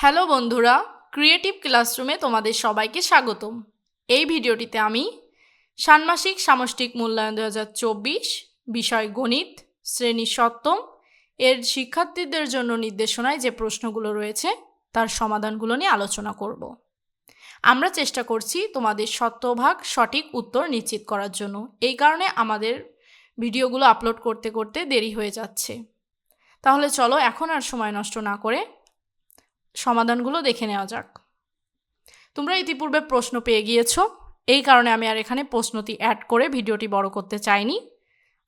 Hello বন্ধুরা creative ক্লাসরুমে তোমাদের সবাইকে স্বাগতম। এই ভিডিওটিতে আমি ষান্মাসিক সামষ্টিক মূল্যায়ন দু হাজার চব্বিশ, বিষয় গণিত, শ্রেণি সপ্তম, এর শিক্ষার্থীদের জন্য নির্দেশনায় যে প্রশ্নগুলো রয়েছে, তার সমাধানগুলো নিয়ে আলোচনা করব। আমরা চেষ্টা করছি তোমাদের শতভাগ সঠিক উত্তর নিশ্চিত করার জন্য। এই কারণে আমাদের ভিডিওগুলো আপলোড করতে করতে দেরি হয়ে যাচ্ছে। তাহলে চলো এখন আর সময় নষ্ট না করে সমাধানগুলো দেখে নেওয়া যাক। তোমরা ইতিপূর্বে প্রশ্ন পেয়ে গিয়েছো। এই কারণে আমি আর এখানে প্রশ্নটি অ্যাড করে ভিডিওটি বড় করতে চাইনি।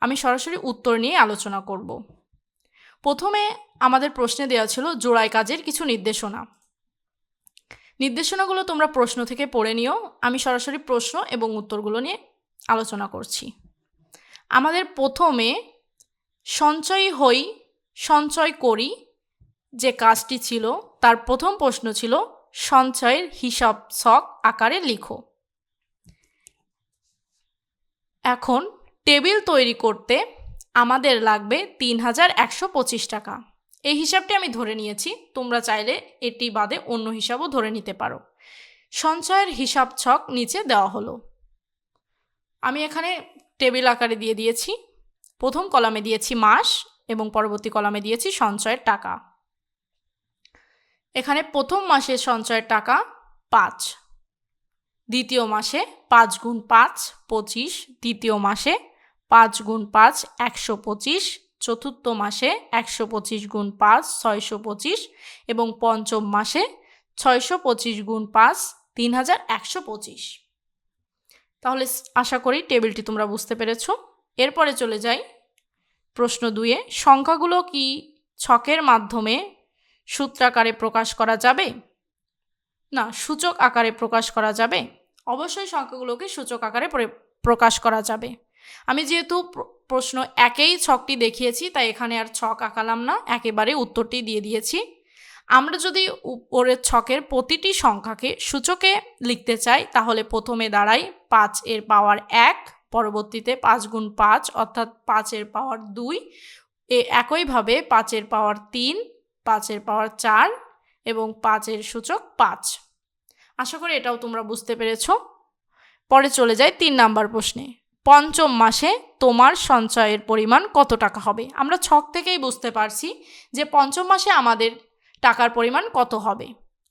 আমি সরাসরি উত্তর নিয়ে আলোচনা করব। প্রথমে আমাদের প্রশ্নে দেওয়া ছিল জোড়াই কাজের কিছু নির্দেশনা। নির্দেশনাগুলো তোমরা প্রশ্ন থেকে পড়ে নিও। আমি সরাসরি প্রশ্ন এবং উত্তরগুলো নিয়ে আলোচনা করছি। আমাদের প্রথমে সঞ্চয়ী হই, সঞ্চয় করি যে কাজটি ছিল তার প্রথম প্রশ্ন ছিল, সঞ্চয়ের হিসাব ছক আকারে লিখো। এখন টেবিল তৈরি করতে আমাদের লাগবে তিন হাজার একশো পঁচিশ টাকা। এই হিসাবটি আমি ধরে নিয়েছি, তোমরা চাইলে এটি বাদে অন্য হিসাবও ধরে নিতে পারো। সঞ্চয়ের হিসাব ছক নিচে দেওয়া হলো। আমি এখানে টেবিল আকারে দিয়ে দিয়েছি। প্রথম কলামে দিয়েছি মাস এবং পরবর্তী কলামে দিয়েছি সঞ্চয়ের টাকা। এখানে প্রথম মাসের সঞ্চয়ের টাকা পাঁচ। দ্বিতীয় মাসে পাঁচ গুণ পাঁচ, পঁচিশ। দ্বিতীয় মাসে পাঁচ গুণ পাঁচ, একশো পঁচিশ। চতুর্থ মাসে একশো পঁচিশ গুণ পাঁচ, ছয়শো পঁচিশ। এবং পঞ্চম মাসে ছয়শো পঁচিশ গুণ পাঁচ, তিন হাজার একশো পঁচিশ। তাহলে আশা করি টেবিলটি তোমরা বুঝতে পেরেছ। এরপরে চলে যাই প্রশ্ন দুয়ে সংখ্যাগুলো কি ছকের মাধ্যমে সূত্রাকারে প্রকাশ করা যাবে? না, সূচক আকারে প্রকাশ করা যাবে। অবশ্যই সংখ্যাগুলোকে সূচক আকারে প্রকাশ করা যাবে। আমি যেহেতু প্রশ্ন একেই ছকটি দেখিয়েছি, তাই এখানে আর ছক আঁকালাম না, একেবারে উত্তরটি দিয়ে দিয়েছি। আমরা যদি উপরের ছকের প্রতিটি সংখ্যাকে সূচকে লিখতে চাই, তাহলে প্রথমে দাঁড়াই পাঁচ এর পাওয়ার এক, পরবর্তীতে পাঁচ গুণ পাঁচ, অর্থাৎ পাঁচের পাওয়ার দুই, এ একইভাবে পাঁচের পাওয়ার তিন পাঁচের পাওয়ার চার এবং পাঁচের সূচক পাঁচ। আশা করি এটাও তোমরা বুঝতে পেরেছ। পরে চলে যায় তিন নাম্বার প্রশ্নে। পঞ্চম মাসে তোমার সঞ্চয়ের পরিমাণ কত টাকা হবে? আমরা ছক থেকেই বুঝতে পারছি যে পঞ্চম মাসে আমাদের টাকার পরিমাণ কত হবে।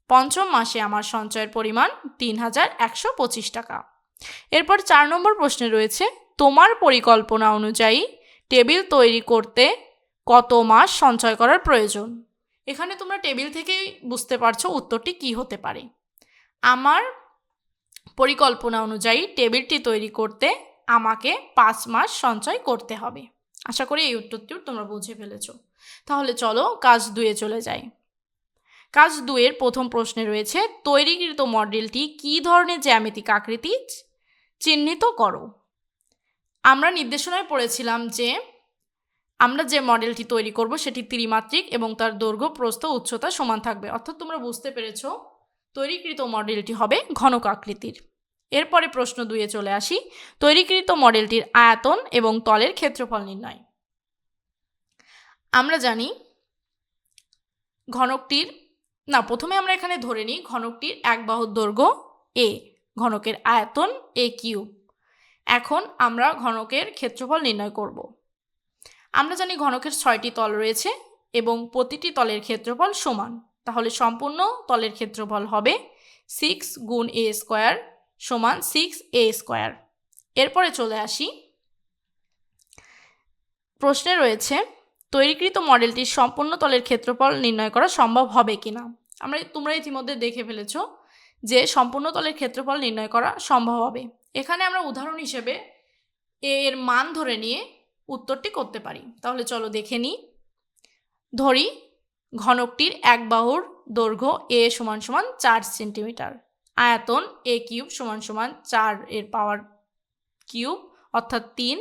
পঞ্চম মাসে আমার সঞ্চয়ের পরিমাণ তিন হাজার একশো পঁচিশ টাকা। এরপর চার নম্বর প্রশ্নে রয়েছে, তোমার পরিকল্পনা অনুযায়ী টেবিল তৈরি করতে কত মাস সঞ্চয় করার প্রয়োজন? এখানে তোমরা টেবিল থেকেই বুঝতে পারছ উত্তরটি কি হতে পারে। আমার পরিকল্পনা অনুযায়ী টেবিলটি তৈরি করতে আমাকে পাঁচ মাস সঞ্চয় করতে হবে। আশা করি এই উত্তরটি তোমরা বুঝে ফেলেছ। তাহলে চলো কাজ দুয়ে চলে যাই। কাজ দুয়ের প্রথম প্রশ্নে রয়েছে, তৈরিকৃত মডেলটি কী ধরনের জ্যামিতিক আকৃতি চিহ্নিত করো। আমরা নির্দেশনায় পড়েছিলাম যে আমরা যে মডেলটি তৈরি করব সেটি ত্রিমাত্রিক এবং তার দৈর্ঘ্য, প্রস্থ, উচ্চতা সমান থাকবে। অর্থাৎ তোমরা বুঝতে পেরেছ তৈরিকৃত মডেলটি হবে ঘনক আকৃতির। এরপরে প্রশ্ন দুয়ে চলে আসি। তৈরিকৃত মডেলটির আয়তন এবং তলের ক্ষেত্রফল নির্ণয়। আমরা জানি ঘনকটির, না, প্রথমে আমরা এখানে ধরে নিই ঘনকটির এক বাহুর দৈর্ঘ্য এ ঘনকের আয়তন এ কিউব। এখন আমরা ঘনকের ক্ষেত্রফল নির্ণয় করব। আমরা জানি ঘনকের ছয়টি তল রয়েছে এবং প্রতিটি তলের ক্ষেত্রফল সমান। তাহলে সম্পূর্ণ তলের ক্ষেত্রফল হবে সিক্স গুণ এ স্কোয়ার সমান সিক্স এ স্কোয়ার এরপরে চলে আসি। প্রশ্নে রয়েছে, তৈরিকৃত মডেলটির সম্পূর্ণ তলের ক্ষেত্রফল নির্ণয় করা সম্ভব হবে কিনা? আমরা তোমরা ইতিমধ্যে দেখে ফেলেছ যে সম্পূর্ণ তলের ক্ষেত্রফল নির্ণয় করা সম্ভব হবে। এখানে আমরা উদাহরণ হিসেবে এর মান ধরে নিয়ে উত্তরটি করতে পারি। তাহলে চলো দেখে নিই। ধরি, ঘনকটির এক বাহুর দৈর্ঘ্য এ সমান সমান চার সেন্টিমিটার। আয়তন এ কিউব সমান সমান চার এর পাওয়ার কিউব, অর্থাৎ তিন।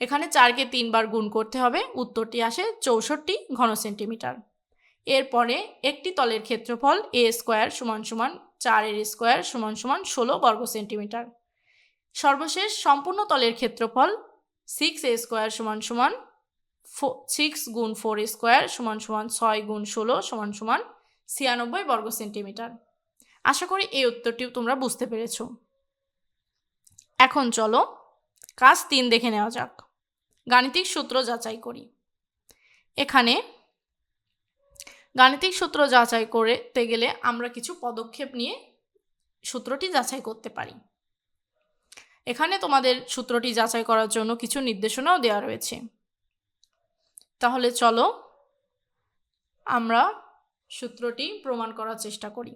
এখানে চারকে তিনবার গুণ করতে হবে, উত্তরটি আসে চৌষট্টি ঘন সেন্টিমিটার। এরপরে একটি তলের ক্ষেত্রফল এ স্কোয়ার সমান সমান চার এর স্কোয়ার সমান সমান ষোলো বর্গ সেন্টিমিটার। সর্বশেষ সম্পূর্ণ তলের ক্ষেত্রফল সিক্স এ স্কোয়ার সমান সমান সিক্স গুণ ফোর স্কোয়ার সমান সমান ছয় গুণ ষোলো সমান সমান ছিয়ানব্বই বর্গ সেন্টিমিটার। আশা করি এই উত্তরটিও তোমরা বুঝতে পেরেছ। এখন চলো, কাজ তিন দেখে নেওয়া যাক। গাণিতিক সূত্র যাচাই করি। এখানে গাণিতিক সূত্র যাচাই করতে গেলে আমরা কিছু পদক্ষেপ নিয়ে সূত্রটি যাচাই করতে পারি। এখানে তোমাদের সূত্রটি যাচাই করার জন্য কিছু নির্দেশনাও দেওয়া রয়েছে। তাহলে চলো আমরা সূত্রটি প্রমাণ করার চেষ্টা করি।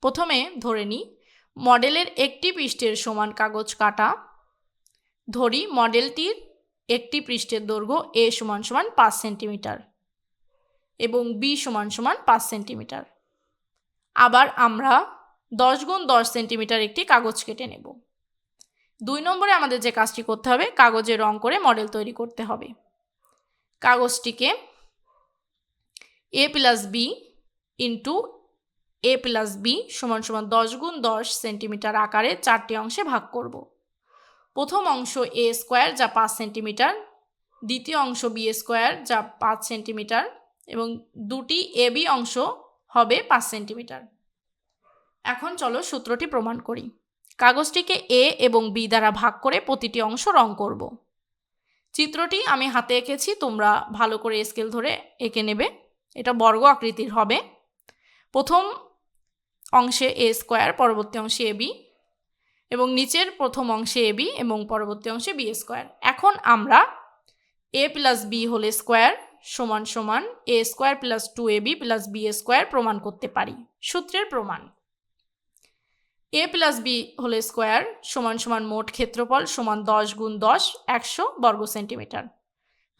প্রথমে ধরে নিই, মডেলের একটি পৃষ্ঠের সমান কাগজ কাটা, ধরি মডেলটির একটি পৃষ্ঠের দৈর্ঘ্য এ সমান সমান পাঁচ সেন্টিমিটার এবং বি সমান সমান পাঁচ সেন্টিমিটার। আবার আমরা দশ গুণ দশ সেন্টিমিটার একটি কাগজ কেটে নেব। দুই নম্বরে আমাদের যে কাজটি করতে হবে, কাগজে রং করে মডেল তৈরি করতে হবে। কাগজটিকে A plus B into A plus B সমান সমান দশ গুণ দশ সেন্টিমিটার আকারে চারটি অংশে ভাগ করব। প্রথম অংশ এ স্কোয়ার যা পাঁচ সেন্টিমিটার দ্বিতীয় অংশ বি স্কোয়ার যা পাঁচ সেন্টিমিটার এবং দুটি এ বি অংশ হবে পাঁচ সেন্টিমিটার এখন চলো সূত্রটি প্রমাণ করি। কাগজটিকে এ এবং বি দ্বারা ভাগ করে প্রতিটি অংশ রং করব। চিত্রটি আমি হাতে এঁকেছি, তোমরা ভালো করে স্কেল ধরে এঁকে নেবে। এটা বর্গ আকৃতির হবে। প্রথম অংশে এ স্কোয়ার, পরবর্তী অংশে এ বি এবং নিচের প্রথম অংশে এ বি এবং পরবর্তী অংশে বি স্কোয়ার। এখন আমরা A plus B whole square সমান সমান A square plus two A B plus B square প্রমাণ করতে পারি। সূত্রের প্রমাণ। A plus B whole square সমান সমান মোট ক্ষেত্রফল সমান দশ গুণ দশ, একশো বর্গ সেন্টিমিটার।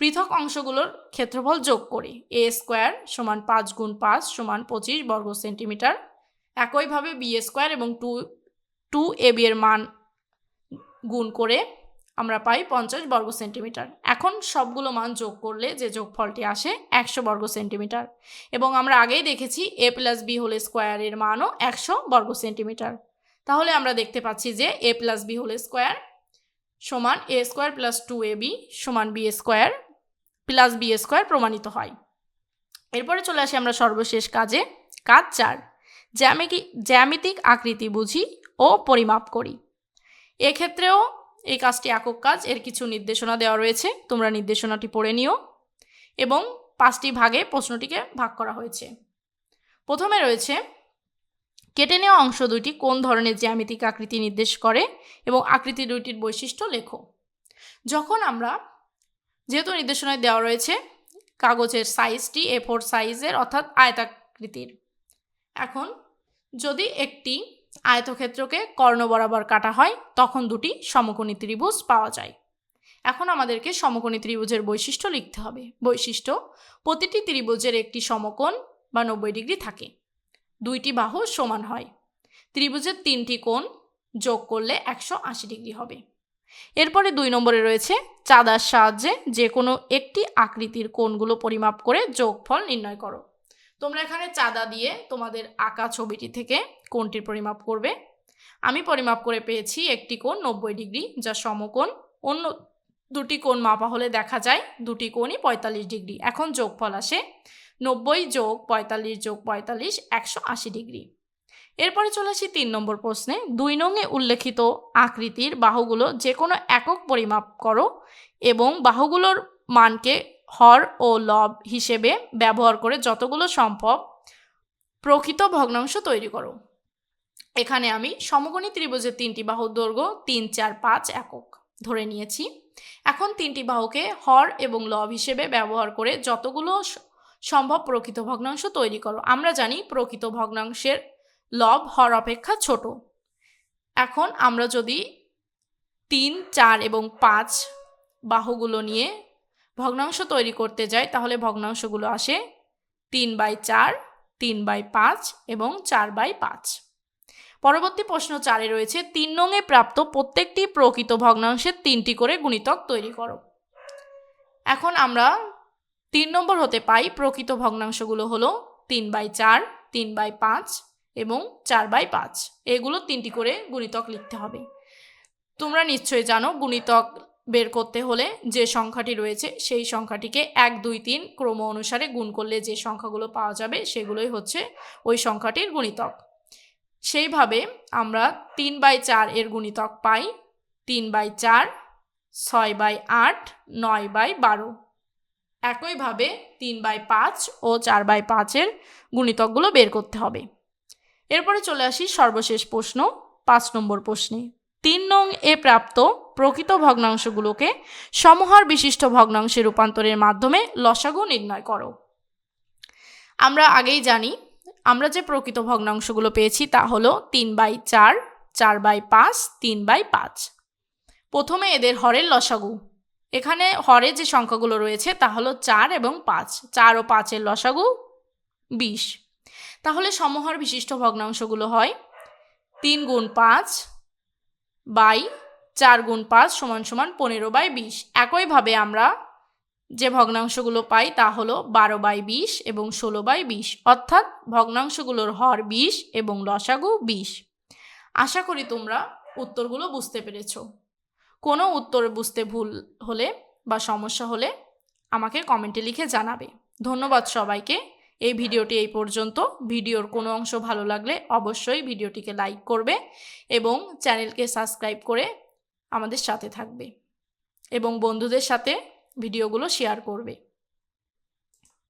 পৃথক অংশগুলোর ক্ষেত্রফল যোগ করি। এ স্কোয়ার সমান পাঁচ গুণ পাঁচ সমান পঁচিশ বর্গ সেন্টিমিটার। একইভাবে বি স্কোয়ার এবং টু টু এ বি এর মান গুণ করে আমরা পাই পঞ্চাশ বর্গ সেন্টিমিটার। এখন সবগুলো মান যোগ করলে যে যোগফলটি আসে একশো বর্গ সেন্টিমিটার। এবং আমরা আগেই দেখেছি এ প্লাস বি হোল স্কোয়ারের মানও একশো বর্গ সেন্টিমিটার। তাহলে আমরা দেখতে পাচ্ছি যে A plus B whole square সমান A square plus two A B সমান B square plus B square প্রমাণিত হয়। এরপরে চলে আসি আমরা সর্বশেষ কাজে, কাজ চার জ্যামিকি জ্যামিতিক আকৃতি বুঝি ও পরিমাপ করি। এক্ষেত্রেও এই কাজটি একক কাজ, এর কিছু নির্দেশনা দেওয়া রয়েছে, তোমরা নির্দেশনাটি পড়ে নিও এবং পাঁচটি ভাগে প্রশ্নটিকে ভাগ করা হয়েছে। প্রথমে রয়েছে কেটে নেওয়া অংশ দুইটি কোন ধরনের জ্যামিতিক আকৃতি নির্দেশ করে এবং আকৃতি দুইটির বৈশিষ্ট্য লেখো। যখন আমরা যেহেতু নির্দেশনায় দেওয়া রয়েছে কাগজের সাইজটি এ ফোর সাইজের অর্থাৎ আয়তাকৃতির। এখন যদি একটি আয়তক্ষেত্রকে কর্ণ বরাবর কাটা হয়, তখন দুটি সমকোণী ত্রিভুজ পাওয়া যায়। এখন আমাদেরকে সমকোণী ত্রিভুজের বৈশিষ্ট্য লিখতে হবে। বৈশিষ্ট্য, প্রতিটি ত্রিভুজের একটি সমকোণ বা নব্বই ডিগ্রি থাকে। দুইটি বাহু সমান হয়। ত্রিভুজের তিনটি কোণ যোগ করলে একশো আশি ডিগ্রি হবে। এরপরে দুই নম্বরে রয়েছে, চাঁদার সাহায্যে যে কোনো একটি আকৃতির কোণগুলো পরিমাপ করে যোগফল নির্ণয় করো। তোমরা এখানে চাঁদা দিয়ে তোমাদের আঁকা ছবিটি থেকে কোণটির পরিমাপ করবে। আমি পরিমাপ করে পেয়েছি একটি কোণ নব্বই ডিগ্রি, যা সমকোণ। অন্য দুটি কোণ মাপা হলে দেখা যায় দুটি কোণই পঁয়তাল্লিশ ডিগ্রি। এখন যোগফল আসে নব্বই যোগ পঁয়তাল্লিশ যোগ পঁয়তাল্লিশ একশো আশি ডিগ্রি। এরপরে চলে আসি তিন নম্বর প্রশ্নে। দুই নঙে উল্লেখিত আকৃতির বাহুগুলো যে কোনো একক পরিমাপ করো এবং বাহুগুলোর মানকে হর ও লব হিসেবে ব্যবহার করে যতগুলো সম্ভব প্রকৃত ভগ্নাংশ তৈরি করো। এখানে আমি সমকোণী ত্রিভুজের তিনটি বাহুর দৈর্ঘ্য তিন, চার, পাঁচ একক ধরে নিয়েছি। এখন তিনটি বাহুকে হর এবং লব হিসেবে ব্যবহার করে যতগুলো সম্ভব প্রকৃত ভগ্নাংশ তৈরি করো। আমরা জানি প্রকৃত ভগ্নাংশের লব হর অপেক্ষা ছোট। এখন আমরা যদি তিন, চার এবং পাঁচ বাহুগুলো নিয়ে ভগ্নাংশ তৈরি করতে যাই, তাহলে ভগ্নাংশগুলো আসে তিন বাই চার, তিন বাই পাঁচ এবং চার বাই পাঁচ। পরবর্তী প্রশ্ন চারে রয়েছে, তিন নঙে প্রাপ্ত প্রত্যেকটি প্রকৃত ভগ্নাংশের তিনটি করে গুণিতক তৈরি করো। এখন আমরা তিন নম্বর হতে পাই প্রকৃত ভগ্নাংশগুলো হলো তিন বাই চার, তিন বাই পাঁচ এবং চার বাই পাঁচ। এগুলো তিনটি করে গুণিতক লিখতে হবে। তোমরা নিশ্চয়ই জানো গুণিতক বের করতে হলে যে সংখ্যাটি রয়েছে সেই সংখ্যাটিকে এক, দুই, তিন ক্রম অনুসারে গুণ করলে যে সংখ্যাগুলো পাওয়া যাবে সেগুলোই হচ্ছে ওই সংখ্যাটির গুণিতক। সেইভাবে আমরা তিন বাই চার এর গুণিতক পাই, তিন বাই চার, ছয় বাই আট, নয় বাই বারো। একইভাবে তিন বাই পাঁচ ও চার বাই পাঁচের গুণিতকগুলো বের করতে হবে। এরপরে চলে আসি সর্বশেষ প্রশ্ন, পাঁচ নম্বর প্রশ্নে। তিন নং এ প্রাপ্ত প্রকৃত ভগ্নাংশগুলোকে সমহার বিশিষ্ট ভগ্নাংশে রূপান্তরের মাধ্যমে লসাগু নির্ণয় করো। আমরা আগেই জানি, আমরা যে প্রকৃত ভগ্নাংশগুলো পেয়েছি তা হলো তিন বাই চার চার বাই পাঁচ, তিন বাই পাঁচ। প্রথমে এদের হরের লসাগু। এখানে হরে যে সংখ্যাগুলো রয়েছে তা হলো চার এবং পাঁচ। চার ও পাঁচের লসাগু বিশ। তাহলে সমহার বিশিষ্ট ভগ্নাংশগুলো হয় তিন গুণ পাঁচ বাই চার গুণ পাঁচ সমান সমান পনেরো বাই বিশ। একইভাবে আমরা যে ভগ্নাংশগুলো পাই তা হলো বারো বাই বিশ এবং ষোলো বাই বিশ। অর্থাৎ ভগ্নাংশগুলোর হর বিশ এবং লসাগু বিশ। আশা করি তোমরা উত্তরগুলো বুঝতে পেরেছ। কোনো উত্তর বুঝতে ভুল হলে বা সমস্যা হলে আমাকে কমেন্টে লিখে জানাবে। ধন্যবাদ সবাইকে। এই ভিডিওটি এই পর্যন্ত। ভিডিওর কোনো অংশ ভালো লাগলে অবশ্যই ভিডিওটিকে লাইক করবে এবং চ্যানেলকে সাবস্ক্রাইব করে আমাদের সাথে থাকবে এবং বন্ধুদের সাথে ভিডিওগুলো শেয়ার করবে।